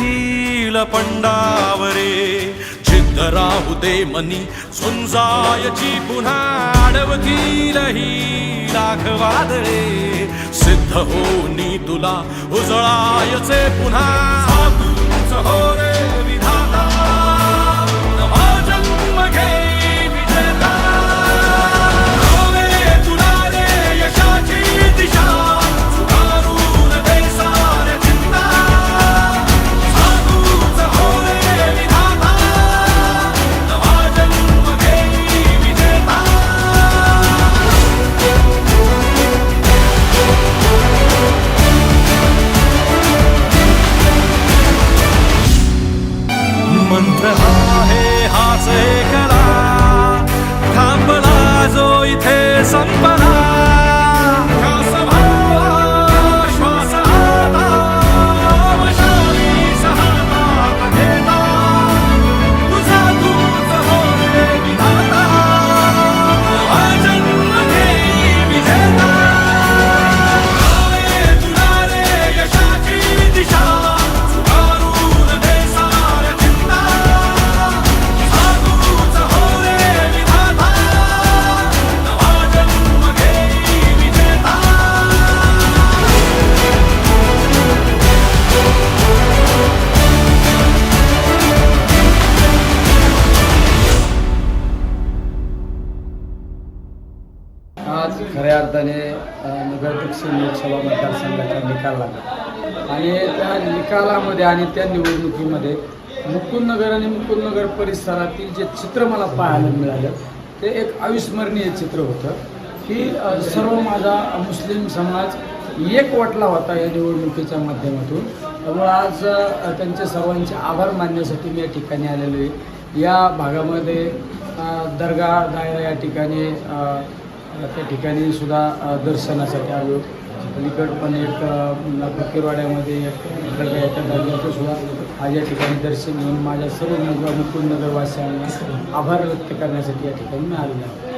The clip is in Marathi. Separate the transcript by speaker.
Speaker 1: येईल पंडावरे. जिद्द राहू दे मनी सुंजायची पुन्हा अडवतील ही लाखवादरे सिद्ध होनी तुला उजळायचे पुन्हा. हो रे. मंत्र आहे हाच करा थांबला जो इथे संपला
Speaker 2: खऱ्या अर्थाने नगर दक्षिण लोकसभा मतदारसंघाचा निकाल लागला. आणि त्या निकालामध्ये आणि त्या निवडणुकीमध्ये मुकुंदनगर आणि मुकुंदनगर परिसरातील जे चित्र मला पाहायला मिळालं ते एक अविस्मरणीय चित्र होतं की सर्व माझा मुस्लिम समाज एक वाटला होता या निवडणुकीच्या माध्यमातून. त्यामुळे आज त्यांचे सर्वांचे आभार मानण्यासाठी मी या ठिकाणी आलेलो आहे. या भागामध्ये दर्गा दायरा या ठिकाणी त्या ठिकाणी सुद्धा दर्शनासाठी आलो. अलीकड पण एक फकीरवाड्यामध्ये एक दर्गा सुद्धा आज या ठिकाणी दर्शन घेऊन माझ्या सर्व मुकुंद नगरवासियांना आभार व्यक्त करण्यासाठी या ठिकाणी मी आलेलो आहे.